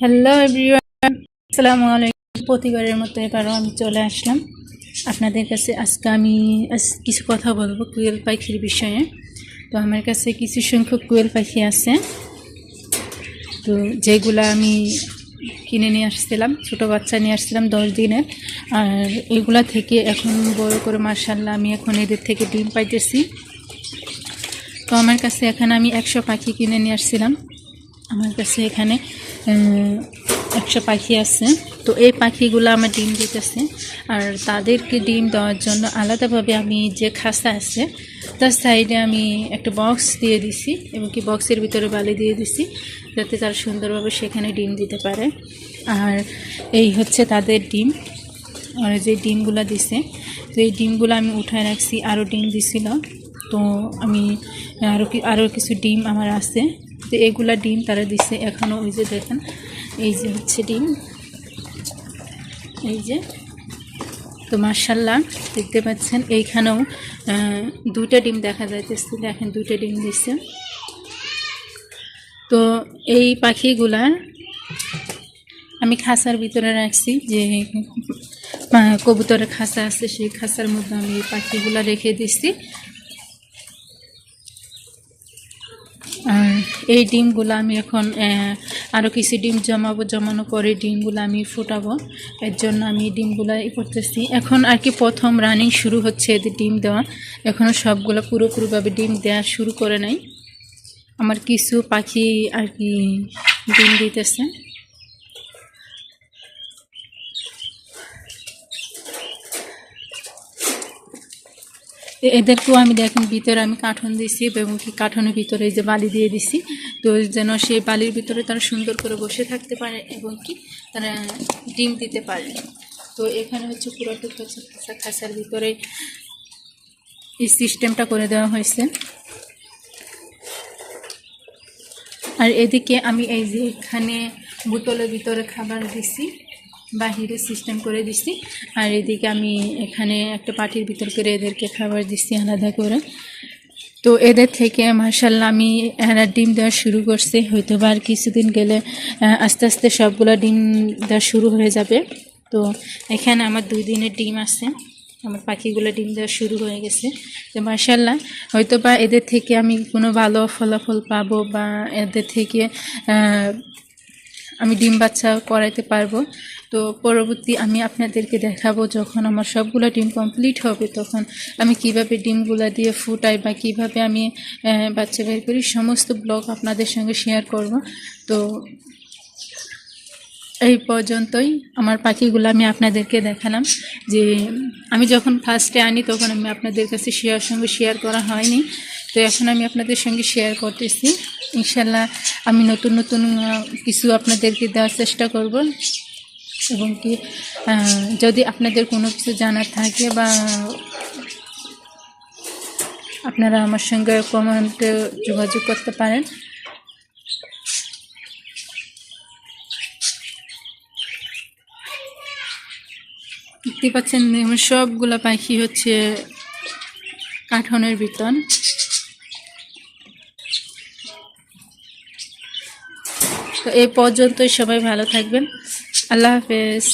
Hello everyone আসসালামু আলাইকুম প্রতিবারের মতো এবারও আমি চলে আসলাম। আপনাদের কাছে আজকে আমি কিছু কথা বলব কুয়েল পাখির বিষয়ে। তো আমার কাছে কিছু সংখ্যক কুয়েল পাখি আছে। তো যেগুলো আমি কিনে নিয়ে আসছিলাম, ছোটো বাচ্চা নিয়ে আসছিলাম দশ দিনের। আর এগুলা থেকে এখন বড় করে মার্শাল্লাহ আমি এখন এদের থেকে ডিম পাইতেছি। তো আমার কাছে এখন আমি একশো পাখি কিনে নিয়ে আসছিলাম। আমার কাছে এখানে একশো পাখি আছে। তো এই পাখিগুলো আমার ডিম দিতেছে। আর তাদেরকে ডিম দেওয়ার জন্য আলাদাভাবে আমি যে খাসা আছে, তার সাইডে আমি একটা বক্স দিয়ে দিছি এবং কি বক্সের ভিতরে বালি দিয়ে দিছি যাতে তারা সুন্দরভাবে সেখানে ডিম দিতে পারে। আর এই হচ্ছে তাদের ডিম। আর যে ডিমগুলো দিছে, তো এই ডিমগুলো আমি উঠায় রাখছি। আরও ডিম দিছিল। তো আমি আরও আরও কিছু ডিম আমার আছে। তো এগুলা ডিম তারা দিছে এখনও ওই যে দেখেন, এই যে হচ্ছে ডিম। এই যে, তো মার্শাল্লাহ দেখতে পাচ্ছেন, এইখানেও দুইটা ডিম দেখা যাইতেছে, দেখেন দুইটা ডিম দিচ্ছে তো এই পাখিগুলার আমি খাসার ভিতরে রাখছি, যে কবুতরের খাসা আছে, সেই খাসার মধ্যে আমি পাখিগুলা রেখে দিচ্ছি আর এই ডিমগুলো আমি এখন আরও কিছু ডিম জমাবো, জমানো পরে ডিমগুলো আমি ফুটাবো। এর জন্য আমি ডিমগুলো ই করতেছি। এখন আর কি প্রথম রানিং শুরু হচ্ছে এদের ডিম দেওয়া। এখনও সবগুলো পুরোপুরিভাবে ডিম দেওয়া শুরু করে নাই। আমার কিছু পাখি আর কি ডিম দিতেছে। এদেরকেও আমি দেখেন, ভিতরে আমি কাঠন দিছি এবং কি কাঠনের ভিতরে যে বালি দিয়ে দিছি। তো যেন সেই বালির ভিতরে তারা সুন্দর করে বসে থাকতে পারে এবং কি তারা ডিম দিতে পারে। তো এখানে হচ্ছে পুরোটুকু হচ্ছে খাঁচা খাঁচার ভিতরে এই সিস্টেমটা করে দেওয়া হয়েছে। আর এদিকে আমি এই যে এখানে বোতলের ভিতরে খাবার দিছি। বাহিরে সিস্টেম করে দিছি। আর এদিকে আমি এখানে একটা পাটির ভিতর করে এদেরকে খাবার দিচ্ছি আলাদা করে। তো এদের থেকে মার্শাল্লাহ আমি এরা ডিম দেওয়া শুরু করছি। হয়তো বা আর কিছুদিন গেলে আস্তে আস্তে সবগুলো ডিম দেওয়া শুরু হয়ে যাবে। তো এখানে আমার দুই দিনের ডিম আছে। আমার পাখিগুলো ডিম দেওয়া শুরু হয়ে গেছে। তো মার্শাল্লাহ হয়তো বা এদের থেকে আমি কোনো ভালো ফলাফল পাবো বা এদের থেকে আমি ডিম বাচ্চা করাইতে পারব। তো পরবর্তী আমি আপনাদেরকে দেখাবো যখন আমার সবগুলো ডিম কমপ্লিট হবে তখন আমি কীভাবে ডিমগুলো দিয়ে ফুটাই বা কীভাবে আমি বাচ্চা বের করি, সমস্ত ব্লগ আপনাদের সঙ্গে শেয়ার করব। তো এই পর্যন্তই আমার পাখিগুলো আমি আপনাদেরকে দেখালাম যে আমি যখন ফার্স্টে আনি তখন আমি আপনাদের কাছে শেয়ার সঙ্গে শেয়ার করা হয়নি। তো এখন আমি আপনাদের সঙ্গে শেয়ার করতেছি। ইনশাল্লাহ আমি নতুন নতুন কিছু আপনাদেরকে দেওয়ার চেষ্টা করব। এবং কি যদি আপনাদের কোনো কিছু জানার থাকে বা আপনারা আমার সঙ্গে কমেন্টে যোগাযোগ করতে পারেন। দেখতে পাচ্ছেন সবগুলো পাখি হচ্ছে কাঠনের বিতন তো এই পর্যন্তই, সবাই ভালো থাকবেন। আল্লাহ হাফেজ